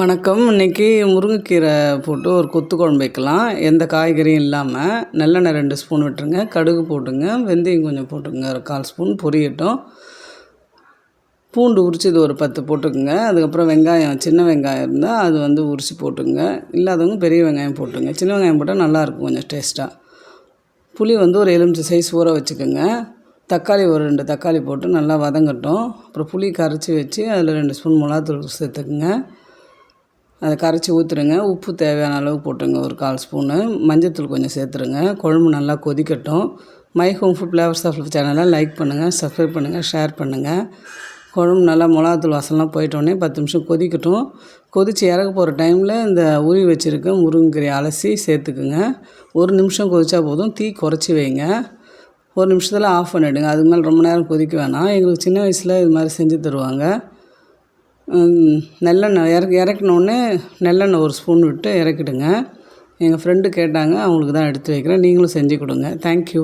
வணக்கம். இன்றைக்கி முருங்கைக்கீரை போட்டு ஒரு கொத்து குழம்பு வைக்கலாம். எந்த காய்கறியும் இல்லாமல் நல்லெண்ணெய் ரெண்டு ஸ்பூன் விட்டுருங்க. கடுகு போட்டுங்க. வெந்தயம் கொஞ்சம் போட்டுங்க ஒரு கால் ஸ்பூன். பொரியட்டும். பூண்டு உரிச்சது ஒரு பத்து போட்டுக்குங்க. அதுக்கப்புறம் வெங்காயம் சின்ன வெங்காயம் இருந்தால் அது வந்து உரித்து போட்டுங்க இல்லாதவங்க பெரிய வெங்காயம் போட்டுங்க. சின்ன வெங்காயம் போட்டால் நல்லாயிருக்கும் கொஞ்சம் டேஸ்ட்டாக புளி வந்து ஒரு எலுமிச்சை சைஸ் ஊற வச்சுக்கோங்க. தக்காளி ஒரு ரெண்டு தக்காளி போட்டு நல்லா வதங்கட்டும். அப்புறம் புளி கரைச்சி வச்சு அதில் ரெண்டு ஸ்பூன் மிளகாத்தூள் சேர்த்துக்குங்க. அதை கரைச்சி ஊற்றுருங்க உப்பு தேவையான அளவு போட்டுருங்க. ஒரு கால் ஸ்பூனு. மஞ்சத்தூள் கொஞ்சம் சேர்த்துருங்க. குழம்பு நல்லா கொதிக்கட்டும். My Home Food Flavours of சேனலை லைக் பண்ணுங்கள் சப்ஸ்கிரைப் பண்ணுங்கள் ஷேர் பண்ணுங்கள் குழம்பு நல்லா மிளகாத்தூள் வாசலாம் போயிட்டோடனே பத்து நிமிஷம் கொதிக்கட்டும். கொதித்து இறக்க போகிற டைமில் இந்த உரி வச்சுருக்க முருங்கீரை அலசி சேர்த்துக்குங்க. ஒரு நிமிஷம் கொதித்தா போதும். தீ குறைச்சி வைங்க. ஒரு நிமிஷத்தில் ஆஃப் பண்ணிவிடுங்க அதுக்கு மேலே ரொம்ப நேரம் கொதிக்க வேணாம். எங்களுக்கு சின்ன வயசில் இது மாதிரி செஞ்சு தருவாங்க. நல்லெண்ணெய் இறக் இறக்குனோடனே நல்லெண்ணெய் ஒரு ஸ்பூன் விட்டு இறக்கிடுங்க. எங்கள் ஃப்ரெண்டு கேட்டாங்க அவங்களுக்கு தான் எடுத்து வைக்கிறேன். நீங்களும் செஞ்சு கொடுங்க. தேங்க்யூ